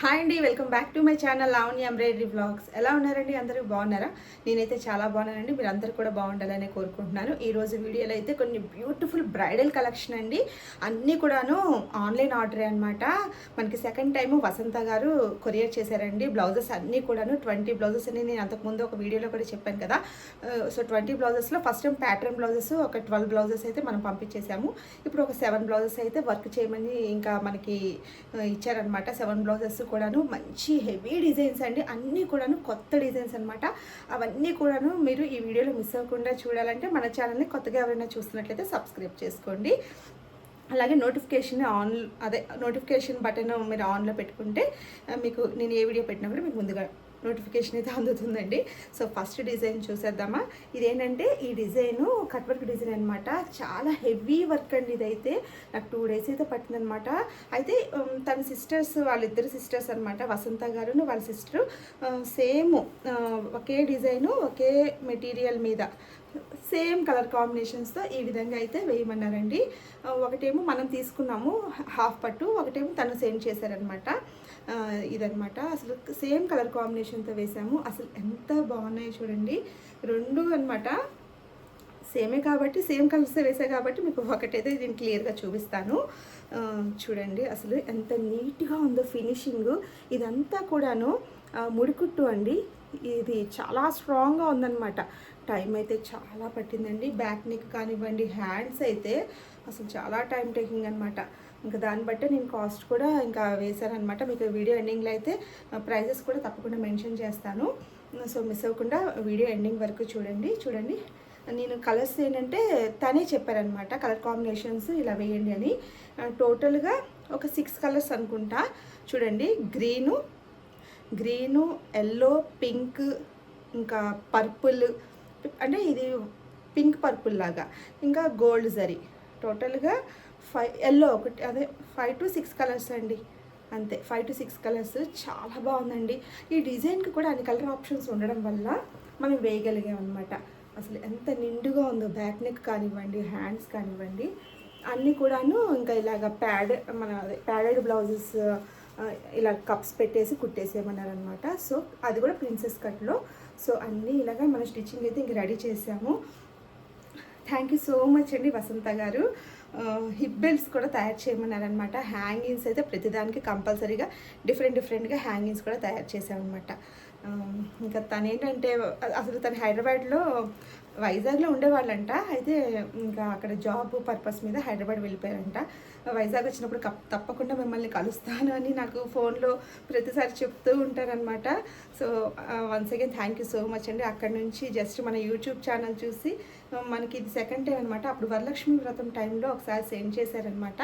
Hi అండి welcome back to my channel Lavanya embroidery blogs ఎలా ఉన్నారండి అందరూ? బాగున్నారా? నేనైతే చాలా బాగున్నానండి మీరు అందరూ కూడా బాగుండాలని కోరుకుంటున్నాను. ఈరోజు వీడియోలో అయితే కొన్ని బ్యూటిఫుల్ బ్రైడల్ కలెక్షన్ అండి. అన్నీ కూడాను ఆన్లైన్ ఆర్డర్ అనమాట మనకి సెకండ్ టైం వసంత గారు కొరియర్ చేశారండి. బ్లౌజెస్ అన్నీ కూడాను ట్వంటీ బ్లౌజెస్ అని నేను అంతకుముందు ఒక వీడియోలో కూడా చెప్పాను కదా. సో ట్వంటీ బ్లౌజెస్లో ఫస్ట్ టైం ప్యాటర్న్ బ్లౌజెస్ ఒక ట్వెల్వ్ బ్లౌజెస్ అయితే మనం పంపించేసాము ఇప్పుడు ఒక సెవెన్ బ్లౌజెస్ అయితే వర్క్ చేయమని ఇంకా మనకి ఇచ్చారనమాట సెవెన్ బ్లౌజెస్ కూడాను మంచి హెవీ డిజైన్స్ అండి. అన్నీ కూడాను కొత్త డిజైన్స్ అనమాట అవన్నీ కూడాను మీరు ఈ వీడియోలో మిస్ అవ్వకుండా చూడాలంటే మన ఛానల్ని కొత్తగా ఎవరైనా చూస్తున్నట్లయితే సబ్స్క్రైబ్ చేసుకోండి. అలాగే నోటిఫికేషన్ ఆన్ అదే నోటిఫికేషన్ బటన్ మీరు ఆన్లో పెట్టుకుంటే మీకు నేను ఏ వీడియో పెట్టినా కూడా మీకు ముందుగా నోటిఫికేషన్ అయితే అందుతుందండి. సో ఫస్ట్ డిజైన్ చూసేద్దామా? ఇదేంటంటే ఈ డిజైను కట్ వర్క్ డిజైన్ అనమాట చాలా హెవీ వర్క్ అండి ఇదైతే. నాకు టూ డేస్ అయితే పట్టిందనమాట అయితే తన సిస్టర్స్ వాళ్ళిద్దరు సిస్టర్స్ అనమాట వసంత గారును వాళ్ళ సిస్టరు సేమ్ ఒకే డిజైను ఒకే మెటీరియల్ మీద. సేమ్ కలర్ కాంబినేషన్స్తో ఈ విధంగా అయితే వేయమన్నారండి. ఒకటేమో మనం తీసుకున్నాము హాఫ్ పట్టు ఒకటేమో తను సెండ్ చేశారనమాట ఇదనమాట అసలు సేమ్ కలర్ కాంబినేషన్తో వేసాము. అసలు ఎంత బాగున్నాయి చూడండి. రెండు అనమాట సేమే కాబట్టి సేమ్ కలర్స్ వేసాయి కాబట్టి మీకు ఒకటైతే నేను క్లియర్గా చూపిస్తాను. చూడండి అసలు ఎంత నీట్గా ఉందో ఫినిషింగ్. ఇదంతా కూడాను ముడికుట్టు అండి. ఇది చాలా స్ట్రాంగ్గా ఉందన్నమాట. టైం అయితే చాలా పట్టిందండి. బ్యాక్ నెక్ కానివ్వండి హ్యాండ్స్ అయితే అసలు చాలా టైం టేకింగ్ అనమాట ఇంకా దాన్ని బట్టి నేను కాస్ట్ కూడా ఇంకా వేశానమాట మీకు వీడియో ఎండింగ్లో అయితే ప్రైజెస్ కూడా తప్పకుండా మెన్షన్ చేస్తాను. సో మిస్ అవ్వకుండా వీడియో ఎండింగ్ వరకు చూడండి చూడండి. నేను కలర్స్ ఏంటంటే తనే చెప్పారనమాట కలర్ కాంబినేషన్స్ ఇలా వేయండి అని. టోటల్గా ఒక సిక్స్ కలర్స్ అనుకుంటా. చూడండి గ్రీను గ్రీను ఎల్లో పింక్ ఇంకా పర్పుల్ అంటే ఇది పింక్ పర్పుల్ లాగా. ఇంకా గోల్డ్ జరీ. టోటల్గా ఫైవ్ ఎల్లో ఒకటి అదే ఫైవ్ టు సిక్స్ కలర్స్ అండి. అంతే ఫైవ్ టు సిక్స్ కలర్స్. చాలా బాగుందండి. ఈ డిజైన్కి కూడా అన్ని కలర్ ఆప్షన్స్ ఉండడం వల్ల మనం వేయగలిగాం అనమాట అసలు ఎంత నిండుగా ఉందో బ్యాక్ నెక్ కానివ్వండి హ్యాండ్స్ కానివ్వండి అన్నీ కూడాను ఇంకా ఇలాగ ప్యాడ్ మన ప్యాడెడ్ బ్లౌజెస్ ఇలా కప్స్ పెట్టేసి కుట్టేసేయమన్నారనమాట సో అది కూడా ప్రిన్సెస్ కట్లో. సో అన్నీ ఇలాగ మన స్టిచ్చింగ్ అయితే ఇంక రెడీ చేసాము. థ్యాంక్ యూ సో మచ్ అండి వసంత గారు. హిప్ బెల్ట్స్ కూడా తయారు చేయమన్నారనమాట హ్యాంగింగ్స్ అయితే ప్రతిదానికి కంపల్సరీగా డిఫరెంట్ డిఫరెంట్గా హ్యాంగింగ్స్ కూడా తయారు చేసామన్నమాట ఇంకా తను ఏంటంటే అసలు తను హైదరాబాద్లో వైజాగ్లో ఉండేవాళ్ళంట. అయితే ఇంకా అక్కడ జాబ్ పర్పస్ మీద హైదరాబాద్ వెళ్ళిపోయారంట. వైజాగ్ వచ్చినప్పుడు కప్ తప్పకుండా మిమ్మల్ని కలుస్తాను అని నాకు ఫోన్లో ప్రతిసారి చెప్తూ ఉంటారనమాట so once again thank you so much అండి. అక్కడ నుంచి జస్ట్ మన యూట్యూబ్ ఛానల్ చూసి మనకి ఇది సెకండ్ టైం అనమాట అప్పుడు వరలక్ష్మి వ్రతం టైంలో ఒకసారి సెండ్ చేశారనమాట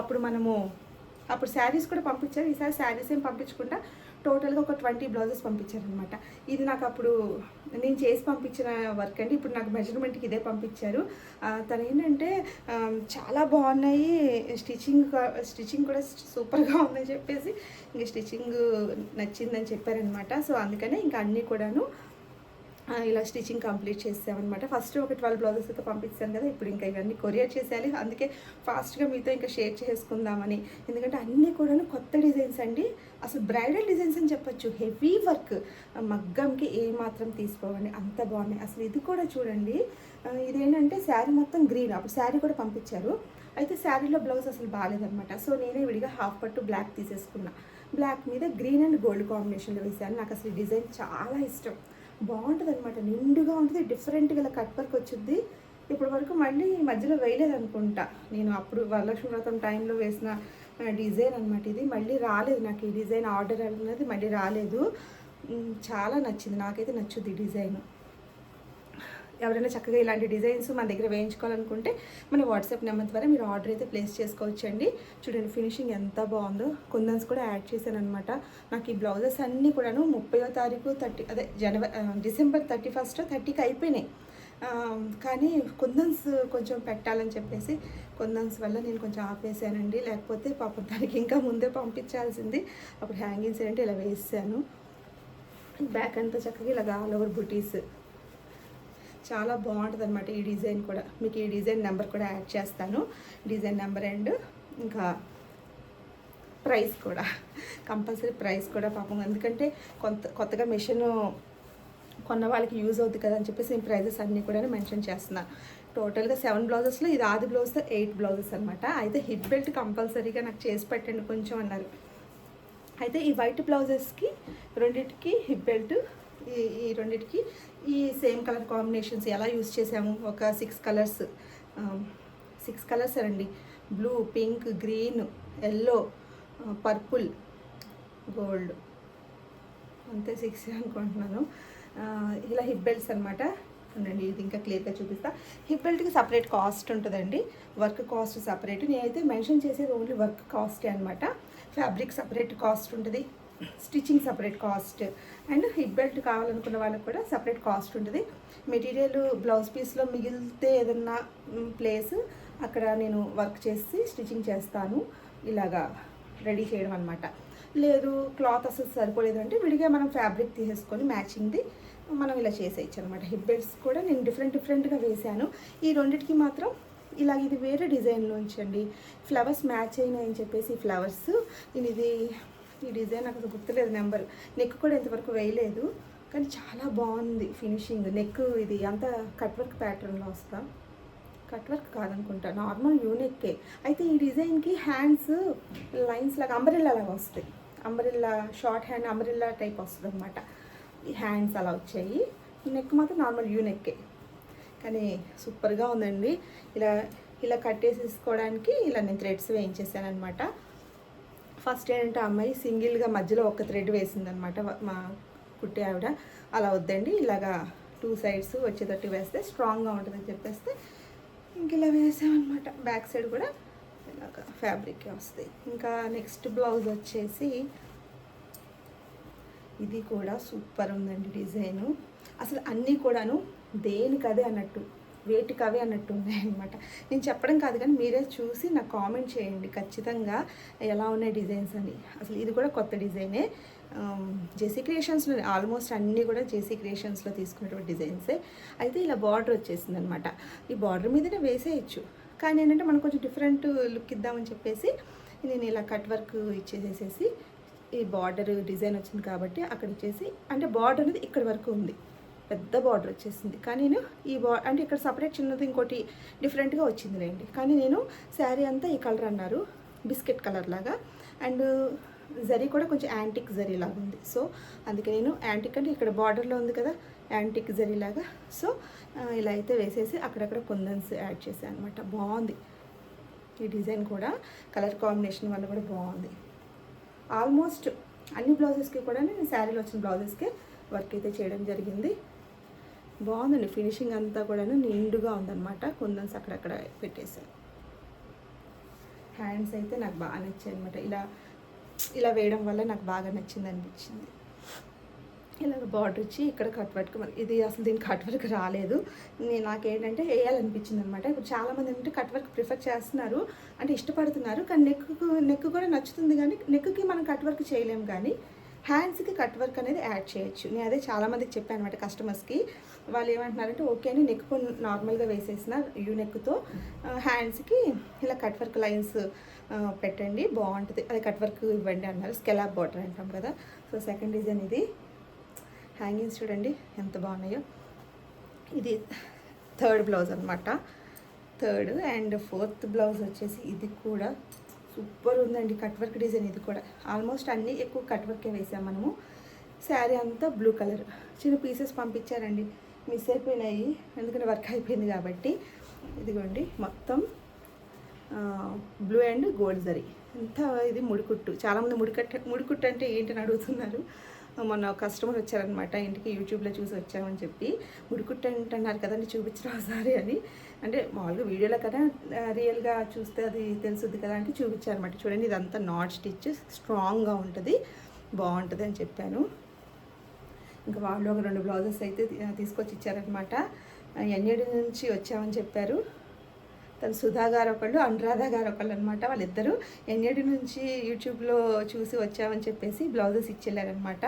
అప్పుడు మనము అప్పుడు శారీస్ కూడా పంపించారు. ఈసారి శారీస్ ఏం పంపించకుండా టోటల్గా ఒక ట్వంటీ బ్లౌజెస్ పంపించారనమాట ఇది నాకు అప్పుడు నేను చేసి పంపించిన వర్క్ అండి. ఇప్పుడు నాకు మెజర్మెంట్కి ఇదే పంపించారు. తను ఏంటంటే చాలా బాగున్నాయి. స్టిచ్చింగ్ స్టిచ్చింగ్ కూడా సూపర్గా ఉందని చెప్పేసి ఇంక స్టిచ్చింగ్ నచ్చిందని చెప్పారనమాట సో అందుకనే ఇంకా అన్నీ కూడాను ఇలా స్టిచ్చింగ్ కంప్లీట్ చేసామన్నమాట ఫస్ట్ ఒక ట్వెల్వ్ బ్లౌజెస్ అయితే పంపించాను కదా ఇప్పుడు ఇంకా ఇవన్నీ కొరియర్ చేసేయాలి. అందుకే ఫాస్ట్గా మీతో ఇంకా షేర్ చేసుకుందామని. ఎందుకంటే అన్నీ కూడాను కొత్త డిజైన్స్ అండి. అసలు బ్రైడల్ డిజైన్స్ అని చెప్పొచ్చు. Heavy work. మగ్గంకి ఏ మాత్రం తీసుకోవండి. అంత బాగున్నాయి. అసలు ఇది కూడా చూడండి. ఇదేంటంటే శారీ మొత్తం గ్రీన్. అప్పుడు శారీ కూడా పంపించారు. అయితే శారీలో బ్లౌజ్ అసలు బాగాలేదనమాట సో నేనే విడిగా హాఫ్ పట్టు బ్లాక్ తీసేసుకున్నా. బ్లాక్ మీద గ్రీన్ అండ్ గోల్డ్ కాంబినేషన్లో వేసాను నాకు అసలు డిజైన్ చాలా ఇష్టం. బాగుంటుంది అనమాట నిండుగా ఉంటుంది డిఫరెంట్గా ఇలా కట్ వర్క్ వచ్చింది ఇప్పటి వరకు మళ్ళీ మధ్యలో వేయలేదు అనుకుంటా నేను అప్పుడు వరలక్ష్మి వ్రతం టైంలో వేసిన డిజైన్ అనమాట ఇది. మళ్ళీ రాలేదు నాకు ఈ డిజైన్ ఆర్డర్ అనేది మళ్ళీ రాలేదు. చాలా నచ్చింది. నాకైతే నచ్చుద్ది ఈ డిజైన్ ఎవరైనా చక్కగా ఇలాంటి డిజైన్స్ మన దగ్గర వేయించుకోవాలనుకుంటే మన వాట్సాప్ నెంబర్ ద్వారా మీరు ఆర్డర్ అయితే ప్లేస్ చేసుకోవచ్చండి. చూడండి ఫినిషింగ్ ఎంత బాగుందో. కుందన్స్ కూడా యాడ్ చేశాను అనమాట నాకు ఈ బ్లౌజెస్ అన్నీ కూడాను ముప్పయో తారీఖు థర్టీ అదే జనవరి డిసెంబర్ థర్టీ ఫస్ట్ థర్టీకి అయిపోయినాయి. కానీ కుందన్స్ కొంచెం పెట్టాలని చెప్పేసి కుందన్స్ వల్ల నేను కొంచెం ఆపేసానండి లేకపోతే పాపం దానికి ఇంకా ముందే పంపించాల్సింది. అప్పుడు హ్యాంగింగ్స్ ఏంటంటే ఇలా వేసాను. బ్యాక్ అంతా చక్కగా ఇలాగ ఆల్ ఓవర్ బుటీస్. చాలా బాగుంటుంది అనమాట ఈ డిజైన్ కూడా. మీకు ఈ డిజైన్ నెంబర్ కూడా యాడ్ చేస్తాను. డిజైన్ నెంబర్ అండ్ ఇంకా ప్రైస్ కూడా. కంపల్సరీ ప్రైస్ కూడా పాపం. ఎందుకంటే కొంత కొత్తగా మిషన్ కొన్న వాళ్ళకి యూజ్ అవుతుంది కదా అని చెప్పేసి నేను ప్రైజెస్ అన్నీ కూడా మెన్షన్ చేస్తున్నాను టోటల్గా సెవెన్ బ్లౌజెస్లో ఇది ఆది బ్లౌజ్తో ఎయిట్ బ్లౌజెస్ అనమాట అయితే హిప్ బెల్ట్ కంపల్సరీగా నాకు చేసి పెట్టండి కొంచెం అన్నారు. అయితే ఈ వైట్ బ్లౌజెస్కి రెండింటికి హిప్ బెల్ట్ ఈ ఈ రెండింటికి ఈ సేమ్ కలర్ కాంబినేషన్స్ ఎలా యూస్ చేసాము ఒక సిక్స్ కలర్స్ సిక్స్ కలర్స్ అండి. Blue pink green yellow purple gold. అంతే సిక్స్ అనుకుంటున్నాను. ఇలా హిప్ బెల్ట్స్ అనమాట ఉండండి ఇది ఇంకా క్లియర్గా చూపిస్తా. హిప్ బెల్ట్కి సపరేట్ కాస్ట్ ఉంటుందండి. Work cost separate. నేనైతే మెన్షన్ చేసేది ఓన్లీ వర్క్ కాస్టే అనమాట ఫ్యాబ్రిక్ సపరేట్ కాస్ట్ ఉంటుంది. Stitching separate cost. And hip belt కావాలనుకున్న వాళ్ళకి కూడా సపరేట్ కాస్ట్ ఉంటుంది. మెటీరియల్ బ్లౌజ్ పీస్లో మిగిలితే ఏదన్నా ప్లేస్ అక్కడ నేను వర్క్ చేసి స్టిచ్చింగ్ చేస్తాను. ఇలాగా రెడీ చేయడం అనమాట లేదు క్లాత్ అసలు సరిపోలేదు అంటే విడిగా మనం ఫ్యాబ్రిక్ తీసేసుకొని మ్యాచింగ్ది మనం ఇలా చేసేయచ్చు అనమాట హిప్ బెల్ట్స్ కూడా నేను డిఫరెంట్ డిఫరెంట్గా వేశాను ఈ రెండింటికి మాత్రం ఇలా ఇది వేరే డిజైన్లో ఉంచండి ఫ్లవర్స్ మ్యాచ్ అయినాయని చెప్పేసి ఫ్లవర్స్ నేను ఇది ఈ డిజైన్ నాకు అసలు గుర్తులేదు నెంబర్. నెక్ కూడా ఇంతవరకు వేయలేదు కానీ చాలా బాగుంది ఫినిషింగ్. నెక్ ఇది అంతా కట్ వర్క్ ప్యాటర్న్లో వస్తా. కట్ వర్క్ కాదనుకుంటా నార్మల్ యూనిక్కే అయితే ఈ డిజైన్కి హ్యాండ్స్ లైన్స్ లాగా అంబరిల్లా లాగా వస్తాయి. Umbrella short hand umbrella type వస్తుంది అనమాట ఈ హ్యాండ్స్ అలా వచ్చాయి. నెక్ మాత్రం నార్మల్ యూనెక్కే కానీ సూపర్గా ఉందండి. ఇలా ఇలా కట్టేసేసుకోవడానికి ఇలా నేను థ్రెడ్స్ వేయించేసాను అనమాట ఫస్ట్ ఏంటంటే అమ్మాయి సింగిల్గా మధ్యలో ఒక థ్రెడ్ వేసిందనమాట మా కుట్టే ఆవిడ. అలా వద్దండి ఇలాగా టూ సైడ్స్ వచ్చేటట్టు వేస్తే స్ట్రాంగ్గా ఉంటుందని చెప్పేస్తే ఇంక ఇలా వేసామన్నమాట. బ్యాక్ సైడ్ కూడా ఇలాగ ఫ్యాబ్రిక్ వస్తాయి. ఇంకా నెక్స్ట్ బ్లౌజ్ వచ్చేసి ఇది కూడా సూపర్ ఉందండి డిజైను. అసలు అన్నీ కూడాను దేనికదే అన్నట్టు. వేటికి అవి అన్నట్టు ఉన్నాయన్నమాట నేను చెప్పడం కాదు కానీ మీరే చూసి నాకు కామెంట్ చేయండి ఖచ్చితంగా ఎలా ఉన్నాయి డిజైన్స్ అని. అసలు ఇది కూడా కొత్త డిజైనే జేసీ క్రియేషన్స్లో ఆల్మోస్ట్ అన్నీ కూడా జేసీ క్రియేషన్స్లో తీసుకున్నటువంటి డిజైన్సే అయితే ఇలా బార్డర్ వచ్చేసింది అనమాట ఈ బార్డర్ మీదనే వేసేయచ్చు. కానీ ఏంటంటే మనం కొంచెం డిఫరెంట్ లుక్ ఇద్దామని చెప్పేసి నేను ఇలా కట్ వర్క్ ఇచ్చేసేసేసి ఈ బార్డర్ డిజైన్ వచ్చింది కాబట్టి అక్కడ ఇచ్చేసి అంటే బార్డర్ అనేది ఇక్కడ వరకు ఉంది. పెద్ద బార్డర్ వచ్చేసింది. కానీ నేను ఈ బా అంటే ఇక్కడ సపరేట్ చిన్నది ఇంకోటి డిఫరెంట్గా వచ్చిందిలేండి కానీ నేను శారీ అంతా ఈ కలర్ అన్నారు. బిస్కెట్ కలర్ లాగా. అండ్ జరీ కూడా కొంచెం యాంటిక్ జరీ లాగా ఉంది. సో అందుకే నేను యాంటిక్ అంటే ఇక్కడ బార్డర్లో ఉంది కదా యాంటిక్ జరీ లాగా. సో ఇలా అయితే వేసేసి అక్కడక్కడ కుందన్స్ యాడ్ చేశాను అనమాట బాగుంది. ఈ డిజైన్ కూడా కలర్ కాంబినేషన్ వల్ల కూడా బాగుంది. ఆల్మోస్ట్ అన్ని బ్లౌజెస్కి కూడా నేను శారీలో వచ్చిన బ్లౌజెస్కే వర్క్ అయితే చేయడం జరిగింది. బాగుందండి. ఫినిషింగ్ అంతా కూడా నిండుగా ఉందన్నమాట. కుందన్స్ అక్కడక్కడ పెట్టేశాను హ్యాండ్స్ అయితే నాకు బాగా నచ్చాయి అనమాట ఇలా ఇలా వేయడం వల్ల నాకు బాగా నచ్చింది అనిపించింది. ఇలా బార్డర్ ఇచ్చి ఇక్కడ కట్ వర్క్ ఇది అసలు దీనికి కట్ వర్క్ రాలేదు. నేను నాకేంటంటే వేయాలనిపించింది అనమాట ఇప్పుడు చాలామంది ఏంటంటే కట్ వర్క్ ప్రిఫర్ చేస్తున్నారు. అంటే ఇష్టపడుతున్నారు. కానీ నెక్ నెక్ కూడా నచ్చుతుంది కానీ నెక్కి మనం కట్ వర్క్ చేయలేము కానీ హ్యాండ్స్కి కట్ వర్క్ అనేది యాడ్ చేయొచ్చు. నేను అదే చాలామందికి చెప్పాను అనమాట కస్టమర్స్కి. వాళ్ళు ఏమంటున్నారంటే ఓకే అని నెక్ నార్మల్గా వేసేసిన యూ నెక్తో హ్యాండ్స్కి ఇలా కట్ వర్క్ లైన్స్ పెట్టండి బాగుంటుంది. అది కట్ వర్క్ ఇవ్వండి అన్నారు. స్కెలాబ్ బార్డర్ అంటాం కదా. సో సెకండ్ డిజైన్ ఇది. హ్యాంగింగ్స్ చూడండి ఎంత బాగున్నాయో. ఇది థర్డ్ బ్లౌజ్ అనమాట థర్డ్ అండ్ ఫోర్త్ బ్లౌజ్ వచ్చేసి ఇది కూడా సూపర్ ఉందండి కట్ వర్క్ డిజైన్ ఇది కూడా. ఆల్మోస్ట్ అన్నీ ఎక్కువ కట్ వర్కే వేసాం మనము. శారీ అంతా బ్లూ కలర్. చిన్న పీసెస్ పంపించారండి. మిస్ అయిపోయినాయి. ఎందుకంటే వర్క్ అయిపోయింది కాబట్టి. ఇదిగోండి మొత్తం బ్లూ అండ్ గోల్డ్ జరీ. అంత ఇది ముడికుట్టు. చాలామంది ముడికట్ట ముడికుట్టు అంటే ఏంటని అడుగుతున్నారు. మొన్న కస్టమర్ వచ్చారనమాట ఇంటికి యూట్యూబ్లో చూసి వచ్చామని చెప్పి ముడికుట్టు అంటున్నారు కదండి చూపించరా ఒకసారి అని. అంటే మామూలుగా వీడియోలో కదా రియల్గా చూస్తే అది తెలుసుద్ది కదా అంటే చూపించారనమాట చూడండి ఇదంతా నాట్ స్టిచ్ స్ట్రాంగ్గా ఉంటుంది బాగుంటుంది అని చెప్పాను. ఇంకా వాళ్ళు ఒక రెండు బ్లౌజెస్ అయితే తీసుకొచ్చి ఇచ్చారనమాట ఎన్ఏడి నుంచి వచ్చామని చెప్పారు? తను సుధా గారు ఒకళ్ళు అనురాధ గారు ఒకళ్ళు అనమాట వాళ్ళిద్దరూ. ఎన్ఏడి నుంచి యూట్యూబ్లో చూసి వచ్చామని చెప్పేసి బ్లౌజెస్ ఇచ్చేళ్ళారనమాట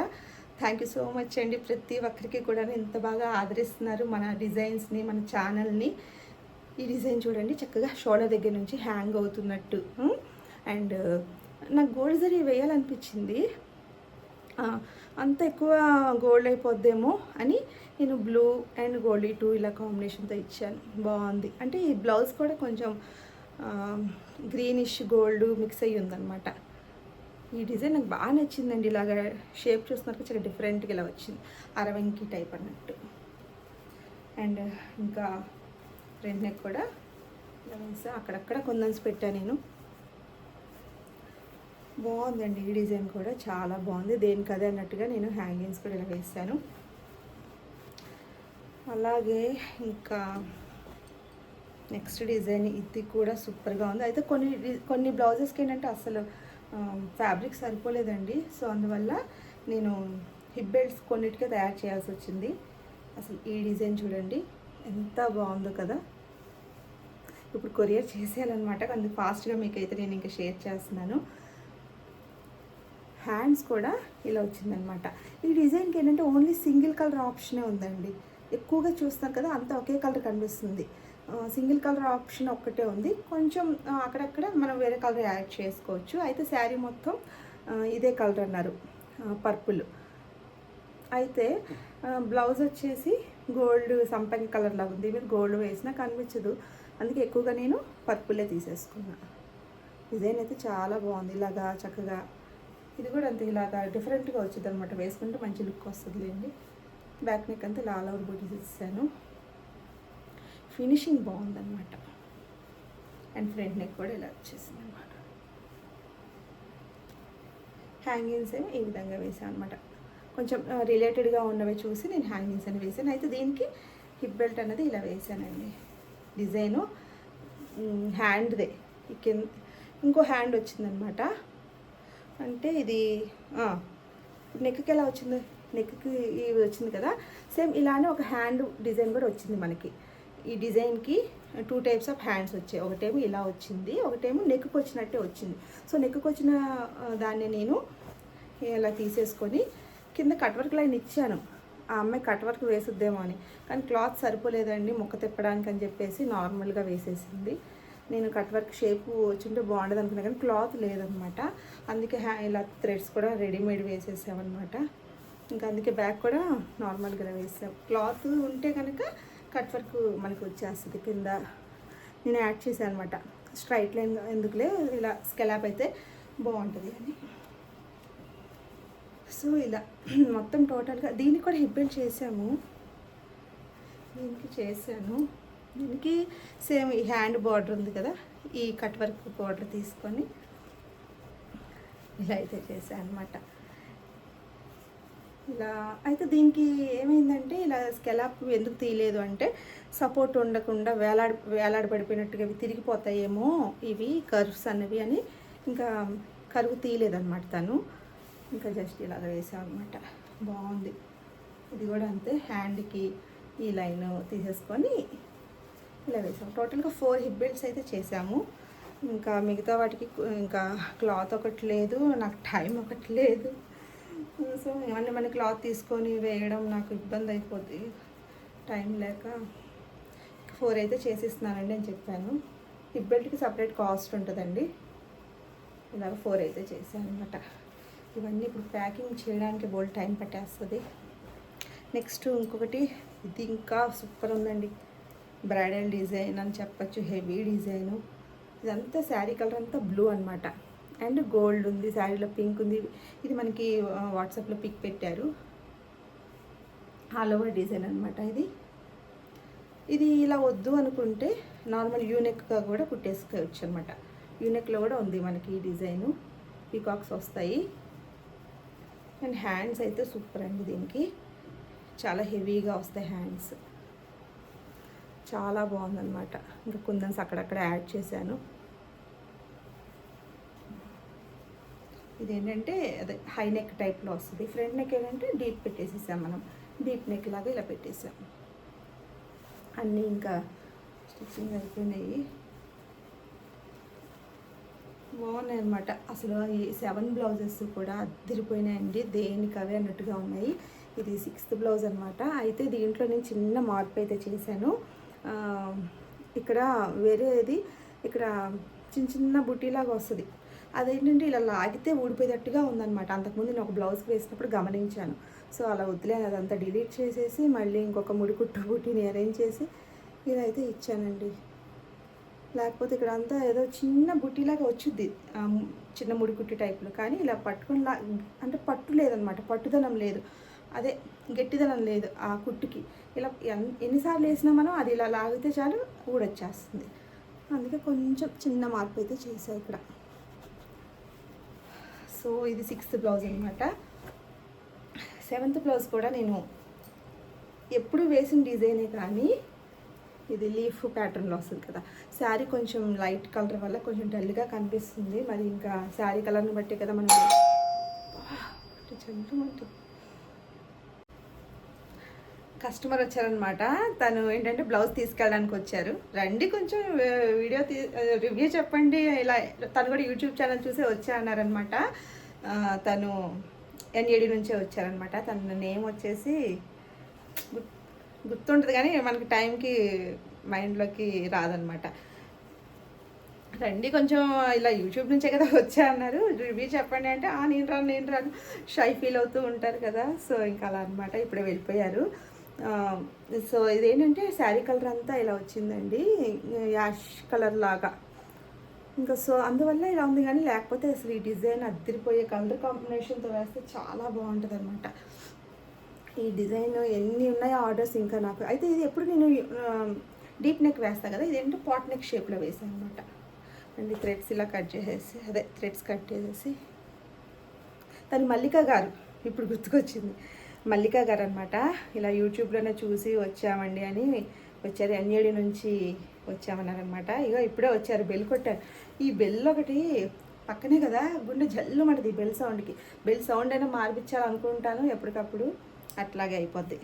థ్యాంక్ యూ సో మచ్ అండి. ప్రతి ఒక్కరికి కూడా ఇంత బాగా ఆదరిస్తున్నారు మన డిజైన్స్ని మన ఛానల్ని. ఈ డిజైన్ చూడండి చక్కగా షోల్డర్ దగ్గర నుంచి హ్యాంగ్ అవుతున్నట్టు. అండ్ నాకు గోల్డ్ జరీ వేయాలనిపించింది. అంత ఎక్కువ గోల్డ్ అయిపోద్దేమో అని నేను బ్లూ అండ్ గోల్డ్ టూ ఇలా కాంబినేషన్తో ఇచ్చాను. బాగుంది. అంటే ఈ బ్లౌజ్ కూడా కొంచెం గ్రీనిష్ గోల్డ్ మిక్స్ అయ్యి ఉందనమాట ఈ డిజైన్ నాకు బాగా నచ్చిందండి. ఇలాగ షేప్ చూస్తున్నప్పుడు చాలా డిఫరెంట్గా ఇలా వచ్చింది. అరవంకి టైప్ అన్నట్టు. అండ్ ఇంకా రెండు నెక్ కూడా ఇలా అక్కడక్కడ కొందన్స్ పెట్టాను నేను. బాగుందండి ఈ డిజైన్ కూడా. చాలా బాగుంది. దేనికి అదే అన్నట్టుగా నేను హ్యాంగింగ్స్ కూడా ఇలా వేసాను అలాగే ఇంకా నెక్స్ట్ డిజైన్ ఇది కూడా సూపర్గా ఉంది. అయితే కొన్ని డి- కొన్ని బ్లౌజెస్కి ఏంటంటే అసలు ఫ్యాబ్రిక్ సరిపోలేదండి. సో అందువల్ల నేను హిప్ బెల్ట్స్ కొన్నిటికే తయారు చేయాల్సి వచ్చింది. అసలు ఈ డిజైన్ చూడండి ఎంత బాగుందో కదా. ఇప్పుడు కొరియర్ చేసేయాలన్నమాట. అందుకు ఫాస్ట్గా మీకైతే నేను ఇంకా షేర్ చేస్తున్నాను. హ్యాండ్స్ కూడా ఇలా వచ్చిందనమాట ఈ డిజైన్కి ఏంటంటే ఓన్లీ సింగిల్ కలర్ ఆప్షనే ఉందండి. ఎక్కువగా చూస్తాం కదా అంతా ఒకే కలర్ కనిపిస్తుంది. సింగిల్ కలర్ ఆప్షన్ ఒక్కటే ఉంది. కొంచెం అక్కడక్కడ మనం వేరే కలర్ యాడ్ చేసుకోవచ్చు. అయితే శారీ మొత్తం ఇదే కలర్ అన్నారు పర్పుల్. అయితే బ్లౌజ్ వచ్చేసి గోల్డ్ సంపంగి కలర్ లాగా ఉంది. మీరు గోల్డ్ వేసినా కనిపించదు. అందుకే ఎక్కువగా నేను పర్పులే తీసేసుకున్నా. డిజైన్ అయితే చాలా బాగుంది. ఇలాగా చక్కగా. ఇది కూడా అంతే ఇలాగా డిఫరెంట్గా వచ్చింది అనమాట వేసుకుంటే మంచి లుక్ వస్తుందిలేండి. బ్యాక్ నెక్ అంతా లాల్ అవుట్ బూటీస్ ఇస్తాను ఫినిషింగ్ బాగుందన్నమాట. అండ్ ఫ్రంట్ నెక్ కూడా ఇలా వచ్చేసింది అనమాట హ్యాంగింగ్స్ ఏమో ఈ విధంగా వేసాను అనమాట కొంచెం రిలేటెడ్గా ఉన్నవి చూసి నేను హ్యాంగింగ్స్ అని వేసాను. అయితే దీనికి హిప్ బెల్ట్ అనేది ఇలా వేసానండి. డిజైను హ్యాండ్దే. కింద ఇంకో హ్యాండ్ వచ్చిందనమాట అంటే ఇది నెక్కి ఎలా వచ్చింది? నెక్కి ఇవి వచ్చింది కదా. సేమ్ ఇలానే ఒక హ్యాండ్ డిజైన్ కూడా వచ్చింది మనకి. ఈ డిజైన్కి టూ టైప్స్ ఆఫ్ హ్యాండ్స్ వచ్చాయి. ఒకటేమో ఇలా వచ్చింది ఒకటేమో నెక్కు వచ్చినట్టే వచ్చింది. సో నెక్కు వచ్చిన దాన్ని నేను ఇలా తీసేసుకొని కింద కట్ వర్క్ లైన్ ఇచ్చాను. ఆ అమ్మాయి కట్ వర్క్ వేసుద్దేమో అని. కానీ క్లాత్ సరిపోలేదండి ముక్క తిప్పడానికి అని చెప్పేసి నార్మల్గా వేసేసింది. నేను కట్ వర్క్ షేప్ వచ్చింటే బాగుండదు అనుకున్నా కానీ క్లాత్ లేదనమాట. అందుకే హ్యా ఇలా థ్రెడ్స్ కూడా రెడీమేడ్ వేసేసామన్నమాట ఇంకా అందుకే బ్యాగ్ కూడా నార్మల్గా వేసాం. క్లాత్ ఉంటే కనుక కట్ వర్క్ మనకు వచ్చేస్తుంది కింద. నేను యాడ్ చేశాను అనమాట స్ట్రైట్ లైన్ ఎందుకులే ఇలా స్కెలాప్ అయితే బాగుంటుంది అని. సో ఇలా మొత్తం టోటల్గా దీనికి కూడా హిప్ చేసాము. దీనికి చేశాను. దీనికి సేమ్ ఈ హ్యాండ్ బార్డర్ ఉంది కదా ఈ కట్ వర్క్ బార్డర్ తీసుకొని ఇలా అయితే చేశాను అనమాట ఇలా అయితే దీనికి ఏమైందంటే ఇలా స్కెలాప్ ఎందుకు తీయలేదు అంటే సపోర్ట్ ఉండకుండా వేలాడి వేలాడబడిపోయినట్టుగా ఇవి తిరిగిపోతాయేమో ఇవి కర్వ్స్ అనేవి అని ఇంకా కరువు తీయలేదన్నమాట తను. ఇంకా జస్ట్ ఇలాగ వేసాం అనమాట బాగుంది. ఇది కూడా అంతే హ్యాండ్కి ఈ లైన్ తీసేసుకొని ఇలా వేసాం. టోటల్గా ఫోర్ హిప్ బెల్ట్స్ అయితే చేసాము. ఇంకా మిగతా వాటికి ఇంకా క్లాత్ ఒకటి లేదు నాకు టైం ఒకటి లేదు. సో ఇవన్నీ మన క్లాత్ తీసుకొని వేయడం నాకు ఇబ్బంది అయిపోద్ది. టైం లేక ఫోర్ అయితే చేసిస్తున్నానండి అని చెప్పాను. హిప్ బెల్ట్కి సపరేట్ కాస్ట్ ఉంటుందండి. ఇలాగ ఫోర్ అయితే చేశాను అనమాట ఇవన్నీ ఇప్పుడు ప్యాకింగ్ చేయడానికి బోల్డ్ టైం పట్టేస్తుంది. నెక్స్ట్ ఇంకొకటి ఇది ఇంకా సూపర్ ఉందండి. బ్రైడల్ డిజైన్ అని చెప్పచ్చు హెవీ డిజైను ఇదంతా శారీ కలర్ అంతా బ్లూ అనమాట అండ్ గోల్డ్ ఉంది శారీలో పింక్ ఉంది. ఇది మనకి వాట్సాప్లో పిక్ పెట్టారు. ఆల్ ఓవర్ డిజైన్ అనమాట ఇది. ఇది ఇలా వద్దు అనుకుంటే నార్మల్ యూనెక్గా కూడా కుట్టేసుకోవచ్చు అనమాట యూనెక్లో కూడా ఉంది మనకి ఈ డిజైను. పీకాక్స్ వస్తాయి. అండ్ హ్యాండ్స్ అయితే సూపర్ అండి దీనికి. చాలా హెవీగా వస్తాయి హ్యాండ్స్. చాలా బాగుందన్నమాట. ఇంకా కుందన్స్ అక్కడక్కడ యాడ్ చేశాను. ఇదేంటంటే అదే హై నెక్ టైప్లో వస్తుంది. ఫ్రంట్ నెక్ ఏంటంటే డీప్ పెట్టేసేసాం మనం. డీప్ నెక్ లాగా ఇలా పెట్టేసాం. అన్నీ ఇంకా స్టిచ్చింగ్ అయిపోయినాయి. బాగున్నాయి అనమాట అసలు ఈ సెవెన్ బ్లౌజెస్ కూడా అద్దరిపోయినాయండి. దేనికి అవే అన్నట్టుగా ఉన్నాయి. ఇది సిక్స్త్ బ్లౌజ్ అనమాట అయితే దీంట్లో నేను చిన్న మార్పు అయితే చేశాను. ఇక్కడ వేరేది ఇక్కడ చిన్న చిన్న బుటీలాగా వస్తుంది. అదేంటంటే ఇలా లాగితే ఊడిపోయేటట్టుగా ఉందన్నమాట. అంతకుముందు నేను ఒక బ్లౌజ్కి వేసినప్పుడు గమనించాను. సో అలా వదిలేను అదంతా డిలీట్ చేసేసి మళ్ళీ ఇంకొక ముడి కుట్టు బుట్టిని అరేంజ్ చేసి ఇలా అయితే ఇచ్చానండి. లేకపోతే ఇక్కడ అంతా ఏదో చిన్న బుట్టిలాగా వచ్చుద్ది. చిన్న ముడి కుట్టి టైప్లో. కానీ ఇలా పట్టుకొని లా అంటే పట్టు లేదనమాట పట్టుదనం లేదు. అదే గట్టిదనం లేదు ఆ కుట్టుకి. ఇలా ఎన్నిసార్లు వేసినా మనం అది ఇలా లాగితే చాలు ఊడొచ్చేస్తుంది. అందుకే కొంచెం చిన్న మార్పు అయితే చేసా ఇక్కడ. సో ఇది సిక్స్త్ బ్లౌజ్ అనమాట సెవెంత్ బ్లౌజ్ కూడా నేను ఎప్పుడు వేసిన డిజైనే కానీ ఇది లీఫ్ ప్యాటర్న్లో వస్తుంది కదా. శారీ కొంచెం లైట్ కలర్ వల్ల కొంచెం డల్గా కనిపిస్తుంది. మరి ఇంకా శారీ కలర్ని బట్టి కదా మనం చంద్రమంటుంది కస్టమర్ వచ్చారనమాట తను ఏంటంటే బ్లౌజ్ తీసుకెళ్ళడానికి వచ్చారు. రండి కొంచెం వీడియో తీ రివ్యూ చెప్పండి. ఇలా తను కూడా యూట్యూబ్ ఛానల్ చూసే వచ్చా అన్నారనమాట తను ఎన్ఏడి నుంచే వచ్చారనమాట తన నేమ్ వచ్చేసి గుర్తుంటుంది కానీ మనకి టైంకి మైండ్లోకి రాదనమాట రండి కొంచెం ఇలా యూట్యూబ్ నుంచే కదా వచ్చా అన్నారు. రివ్యూ చెప్పండి అంటే ఆ నేను రాను నేను రాను. షై ఫీల్ అవుతూ ఉంటారు కదా. సో ఇంకా అలా అనమాట ఇప్పుడే వెళ్ళిపోయారు. సో ఇదేంటంటే శారీ కలర్ అంతా ఇలా వచ్చిందండి. యాష్ కలర్ లాగా. ఇంకా సో అందువల్ల ఇలా ఉంది కానీ లేకపోతే అసలు ఈ డిజైన్ అద్దరిపోయే కలర్ కాంబినేషన్తో వేస్తే చాలా బాగుంటుంది అనమాట ఈ డిజైన్ ఎన్ని ఉన్నాయో ఆర్డర్స్ ఇంకా నాకు. అయితే ఇది ఎప్పుడు నేను డీప్ నెక్ వేస్తాను కదా ఇదేంటో పాట్ నెక్ షేప్లో వేసాను అనమాట అండ్ థ్రెడ్స్ ఇలా కట్ చేసేసి అదే థ్రెడ్స్ కట్ చేసేసి. తను మల్లిక గారు ఇప్పుడు గుర్తుకొచ్చింది. మల్లిక గారు అనమాట ఇలా యూట్యూబ్లోనే చూసి వచ్చామండి అని వచ్చారు. ఎన్ఏడి నుంచి వచ్చామన్నారనమాట ఇగో ఇప్పుడే వచ్చారు బెల్ కొట్టారు. ఈ బెల్ ఒకటి పక్కనే కదా గుండె జల్లు మనది బెల్ సౌండ్కి. బెల్ సౌండ్ అయినా మార్పించాలనుకుంటాను ఎప్పటికప్పుడు. అట్లాగే అయిపోద్ది.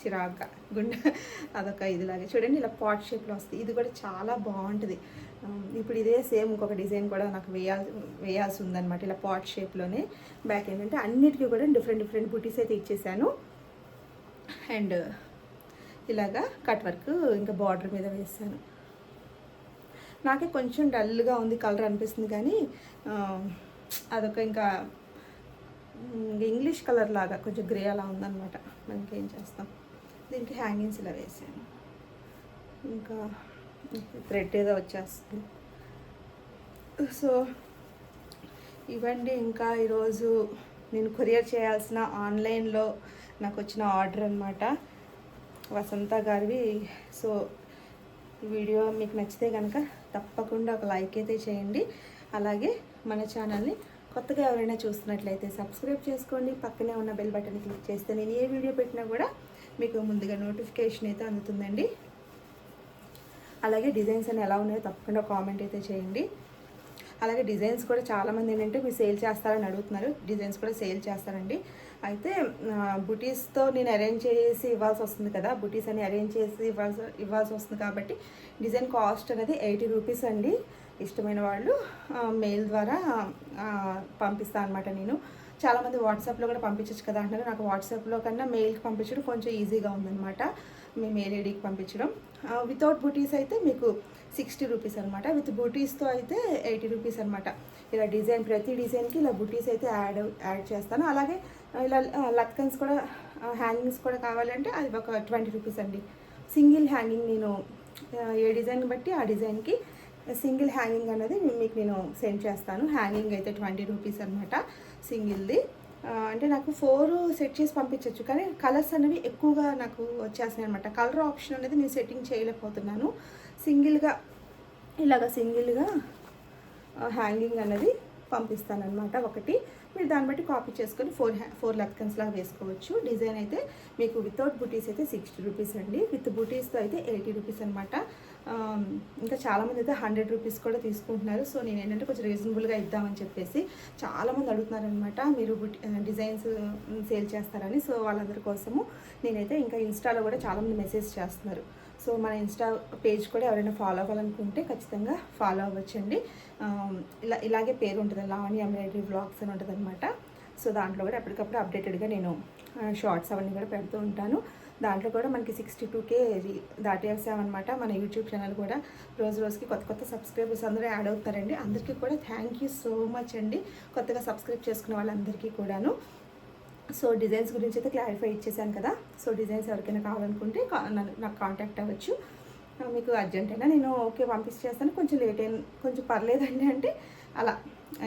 చిరాగ్గా. గుండె అదొక ఇదిలాగా. చూడండి ఇలా పాట్ షేప్లో వస్తుంది. ఇది కూడా చాలా బాగుంటుంది. Um, ఇప్పుడు ఇదే సేమ్ ఇంకొక డిజైన్ కూడా నాకు వేయాల్సి వేయాల్సి ఉందనమాట ఇలా పాట్ షేప్లోనే బ్యాక్ ఏంటంటే అన్నిటికీ కూడా డిఫరెంట్ డిఫరెంట్ బుటీస్ అయితే ఇచ్చేసాను. అండ్ ఇలాగా కట్ వర్క్ ఇంకా బార్డర్ మీద వేసాను. నాకే కొంచెం డల్గా ఉంది కలర్ అనిపిస్తుంది కానీ అదొక ఇంకా ఇంగ్లీష్ కలర్ లాగా కొంచెం గ్రే అలా ఉందన్నమాట. మనకి ఏం చేస్తాం? దీనికి హ్యాంగింగ్స్ ఇలా వేసాను. ఇంకా థ్రెడ్ ఏదో వచ్చేస్తుంది. సో ఇవ్వండి ఇంకా ఈరోజు నేను కొరియర్ చేయాల్సిన ఆన్లైన్లో నాకు వచ్చిన ఆర్డర్ అనమాట వసంత గారివి. సో వీడియో మీకు నచ్చితే కనుక తప్పకుండా ఒక లైక్ అయితే చేయండి. అలాగే మన ఛానల్ని కొత్తగా ఎవరైనా చూస్తున్నట్లయితే సబ్స్క్రైబ్ చేసుకోండి. పక్కనే ఉన్న బెల్ బటన్ క్లిక్ చేస్తే నేను ఏ వీడియో పెట్టినా కూడా మీకు ముందుగా నోటిఫికేషన్ అయితే అందుతుందండి. అలాగే డిజైన్స్ అని ఎలా ఉన్నాయో తప్పకుండా కామెంట్ అయితే చేయండి. అలాగే డిజైన్స్ కూడా చాలామంది ఏంటంటే మీరు సేల్ చేస్తారని అడుగుతున్నారు. డిజైన్స్ కూడా సేల్ చేస్తారండి. అయితే బుటీస్తో నేను అరేంజ్ చేసి ఇవ్వాల్సి వస్తుంది కదా. బుటీస్ అని అరేంజ్ చేసి ఇవ్వాల్సి ఇవ్వాల్సి వస్తుంది కాబట్టి డిజైన్ కాస్ట్ అనేది ఎయిటీ రూపీస్ అండి. ఇష్టమైన వాళ్ళు మెయిల్ ద్వారా పంపిస్తాను అనమాట నేను. చాలామంది వాట్సాప్లో కూడా పంపించచ్చు కదా అంటారు నాకు వాట్సాప్లో కన్నా మెయిల్కి పంపించడం కొంచెం ఈజీగా ఉందన్నమాట. మీ మెయిల్ ఐడికి పంపించడం. వితౌట్ బూటీస్ అయితే మీకు సిక్స్టీ రూపీస్ అనమాట విత్ బూటీస్తో అయితే ఎయిటీ రూపీస్ అనమాట ఇలా డిజైన్ ప్రతి డిజైన్కి ఇలా బూటీస్ అయితే యాడ్ యాడ్ చేస్తాను. అలాగే ఇలా లత్కన్స్ కూడా హ్యాంగింగ్స్ కూడా కావాలంటే అది ఒక ట్వంటీ రూపీస్ అండి. సింగిల్ హ్యాంగింగ్ నేను ఏ డిజైన్ బట్టి ఆ డిజైన్కి సింగిల్ హ్యాంగింగ్ అనేది మీకు నేను సెండ్ చేస్తాను. హ్యాంగింగ్ అయితే ట్వంటీ రూపీస్ అనమాట సింగిల్ది అంటే నాకు ఫోర్ సెట్ చేసి పంపించవచ్చు కానీ కలర్స్ అనేవి ఎక్కువగా నాకు వచ్చేస్తున్నాయి అనమాట కలర్ ఆప్షన్ అనేది నేను సెట్టింగ్ చేయలేకపోతున్నాను. సింగిల్గా ఇలాగ సింగిల్గా హ్యాంగింగ్ అనేది పంపిస్తానమాట ఒకటి. మీరు దాన్ని బట్టి కాపీ చేసుకొని ఫోర్ ఫోర్ లెక్కన్స్ లాగా వేసుకోవచ్చు. డిజైన్ అయితే మీకు వితౌట్ బూటీస్ అయితే సిక్స్టీ రూపీస్ అండి. విత్ బూటీస్తో అయితే ఎయిటీ రూపీస్ అనమాట ఇంకా చాలామంది అయితే హండ్రెడ్ రూపీస్ కూడా తీసుకుంటున్నారు. సో నేను ఏంటంటే కొంచెం రీజనబుల్గా ఇద్దామని చెప్పేసి చాలామంది అడుగుతున్నారనమాట మీరు డిజైన్స్ సేల్ చేస్తారని. సో వాళ్ళందరి కోసము నేనైతే ఇంకా ఇన్స్టాలో కూడా చాలామంది మెసేజ్ చేస్తున్నారు. సో మన ఇన్స్టా పేజ్ కూడా ఎవరైనా ఫాలో అవ్వాలనుకుంటే ఖచ్చితంగా ఫాలో అవ్వచ్చండి. ఇలా ఇలాగే పేరు ఉంటుంది లావణి ఎంబ్రాయిడరీ బ్లాగ్స్ అని ఉంటుంది అనమాట సో దాంట్లో కూడా ఎప్పటికప్పుడు అప్డేటెడ్గా నేను షార్ట్స్ అవన్నీ కూడా పెడుతూ ఉంటాను. దాంట్లో కూడా మనకి సిక్స్టీ టూకే దాటేసామన్నమాట మన యూట్యూబ్ ఛానల్ కూడా రోజు రోజుకి కొత్త కొత్త సబ్స్క్రైబర్స్ అందరూ యాడ్ అవుతారండి. అందరికీ కూడా థ్యాంక్ యూ సో మచ్ అండి. కొత్తగా సబ్స్క్రైబ్ చేసుకున్న వాళ్ళందరికీ కూడాను. సో డిజైన్స్ గురించి అయితే క్లారిఫై ఇచ్చేసాను కదా. సో డిజైన్స్ ఎవరికైనా కావాలనుకుంటే నన్ను- నాకు కాంటాక్ట్ అవ్వచ్చు. మీకు అర్జెంట్ అయినా నేను ఓకే పంపించేస్తాను కొంచెం లేట్ అయిన కొంచెం పర్లేదండి అంటే అలా.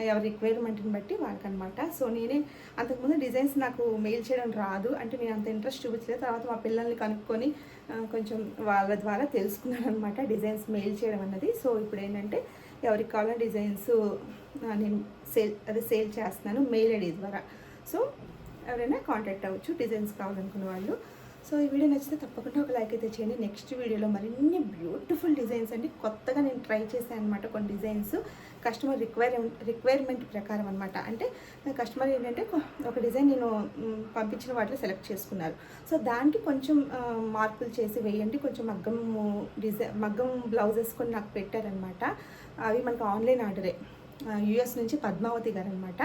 ఎవరి రిక్వైర్మెంట్ని బట్టి వాళ్ళకనమాట. సో నేనే అంతకుముందు డిజైన్స్ నాకు మెయిల్ చేయడం రాదు. అంటే నేను అంత ఇంట్రెస్ట్ చూపించలేదు. తర్వాత మా పిల్లల్ని కనుక్కొని కొంచెం వాళ్ళ ద్వారా తెలుసుకున్నాను అనమాట డిజైన్స్ మెయిల్ చేయడం అన్నది. సో ఇప్పుడు ఏంటంటే ఎవరికి కావాలో డిజైన్స్ నేను సేల్ అదే సేల్ చేస్తున్నాను మెయిల్ ఐడి ద్వారా. సో ఎవరైనా కాంటాక్ట్ అవ్వచ్చు డిజైన్స్ కావాలనుకున్న వాళ్ళు. సో ఈ వీడియో నచ్చితే తప్పకుండా ఒక లైక్ అయితే చేయండి. నెక్స్ట్ వీడియోలో మరిన్ని బ్యూటిఫుల్ డిజైన్స్ అండి. కొత్తగా నేను ట్రై చేశాను అనమాట కొన్ని డిజైన్స్ కస్టమర్ రిక్వైర్ రిక్వైర్మెంట్ ప్రకారం అనమాట అంటే కస్టమర్ ఏంటంటే ఒక డిజైన్ నేను పంపించిన వాటిలో సెలెక్ట్ చేసుకున్నారు. సో దానికి కొంచెం మార్పులు చేసి వేయండి. కొంచెం మగ్గం డిజైన్ మగ్గం బ్లౌజెస్ కొన్ని నాకు పెట్టారనమాట అవి మనకు ఆన్లైన్ ఆర్డరే యుఎస్ నుంచి పద్మావతి గారు అనమాట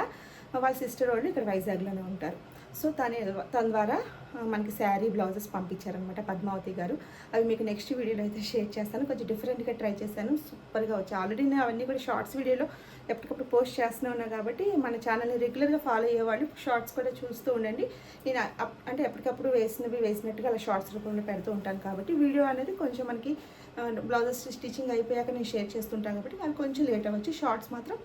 వాళ్ళ సిస్టర్ వాళ్ళు ఇక్కడ వైజాగ్లోనే ఉంటారు. సో తనే తన ద్వారా మనకి శారీ బ్లౌజెస్ పంపించారనమాట పద్మావతి గారు. అవి మీకు నెక్స్ట్ వీడియోలో అయితే షేర్ చేస్తాను. కొంచెం డిఫరెంట్గా ట్రై చేశాను. సూపర్గా వచ్చాయి. ఆల్రెడీ నేను అవన్నీ కూడా షార్ట్స్ వీడియోలో ఎప్పటికప్పుడు పోస్ట్ చేస్తూనే ఉన్నా కాబట్టి మన ఛానల్ని రెగ్యులర్గా ఫాలో అయ్యేవాళ్ళు షార్ట్స్ కూడా చూస్తూ ఉండండి. నేను అప్- అంటే ఎప్పటికప్పుడు వేసినవి వేసినట్టుగా అలా షార్ట్స్ రూపంలో పెడుతూ ఉంటాను కాబట్టి వీడియో అనేది కొంచెం మనకి బ్లౌజెస్ స్టిచ్చింగ్ అయిపోయాక నేను షేర్ చేస్తుంటాను కాబట్టి నాకు కొంచెం లేట్ అవ్వచ్చు. షార్ట్స్ మాత్రం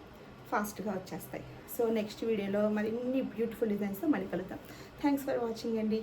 ఫాస్ట్గా వచ్చేస్తాయి. సో నెక్స్ట్ వీడియోలో మరిన్ని బ్యూటిఫుల్ డిజైన్స్తో మళ్ళీ కలుద్దాం. థ్యాంక్స్ ఫర్ వాచింగ్ అండి.